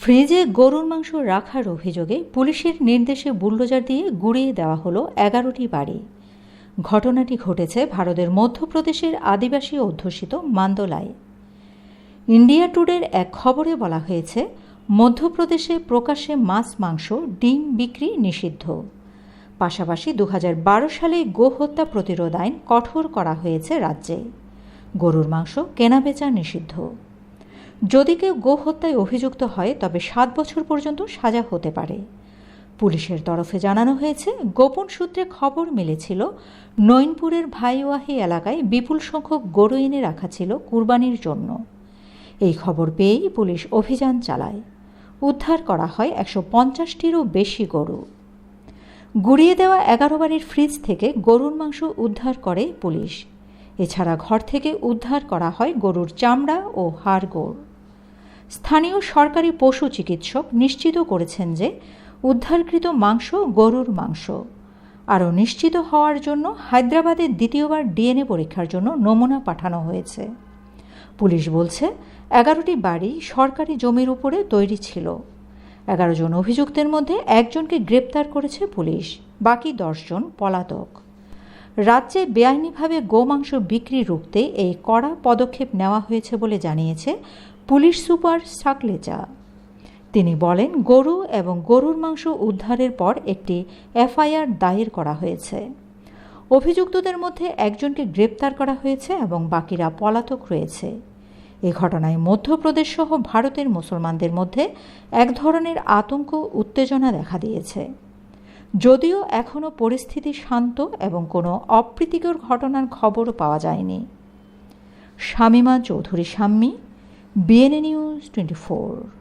ফ্রিজে গরুর মাংস রাখার অভিযোগে পুলিশের নির্দেশে বুলডোজার দিয়ে গুড়িয়ে দেওয়া হলো এগারোটি বাড়ি। ঘটনাটি ঘটেছে ভারতের মধ্যপ্রদেশের আদিবাসী অধ্যুষিত মান্দোলায়। ইন্ডিয়া টুডের এক খবরে বলা হয়েছে, মধ্যপ্রদেশে প্রকাশ্যে মাছ, মাংস, ডিম বিক্রি নিষিদ্ধ। পাশাপাশি দু বারো সালে গোহত্যা প্রতিরোধ আইন কঠোর করা হয়েছে রাজ্যে। গরুর মাংস, কেনাবেচা নিষিদ্ধ। যদি কেউ গোহত্যায় অভিযুক্ত হয়, তবে সাত বছর পর্যন্ত সাজা হতে পারে। পুলিশের তরফে জানানো হয়েছে, গোপন সূত্রে খবর মিলেছিল, নৈনপুরের ভাইওয়াহি এলাকায় বিপুল সংখ্যক গরু এনে রাখা ছিল কুরবানির জন্য। এই খবর পেয়েই পুলিশ অভিযান চালায়। উদ্ধার করা হয় একশো পঞ্চাশটিরও বেশি গরু। গুড়িয়ে দেওয়া এগারো বাড়ির ফ্রিজ থেকে গরুর মাংস উদ্ধার করে পুলিশ। এছাড়া ঘর থেকে উদ্ধার করা হয় গরুর চামড়া ও হাড় হাড়গোড়। স্থানীয় সরকারি পশু চিকিৎসক নিশ্চিত করেছেন যে উদ্ধারকৃত মাংস গরুর মাংস। আরও নিশ্চিত হওয়ার জন্য হায়দ্রাবাদে দ্বিতীয়বার ডিএনএ পরীক্ষার জন্য নমুনা পাঠানো হয়েছে। পুলিশ বলছে, এগারোটি বাড়ি সরকারি জমির উপরে তৈরি ছিল। এগারো জন অভিযুক্তের মধ্যে একজনকে গ্রেপ্তার করেছে পুলিশ, বাকি দশজন পলাতক। রাজ্যে বেআইনিভাবে গোমাংস বিক্রি রুখতে এই কড়া পদক্ষেপ নেওয়া হয়েছে বলে জানিয়েছে পুলিশ সুপার সাকলেচা তিনি বলেন, গরু এবং গরুর মাংস উদ্ধারের পর একটি এফআইআর দায়ের করা হয়েছে। অভিযুক্তদের মধ্যে একজনকে গ্রেপ্তার করা হয়েছে এবং বাকিরা পলাতক রয়েছে। এ ঘটনায় মধ্যপ্রদেশ সহ ভারতের মুসলমানদের মধ্যে এক ধরনের আতঙ্ক, উত্তেজনা দেখা দিয়েছে। যদিও এখনও পরিস্থিতি শান্ত এবং কোনো অপ্রীতিকর ঘটনার খবরও পাওয়া যায়নি। Shamima Chowdhury Shammi BNA news twenty four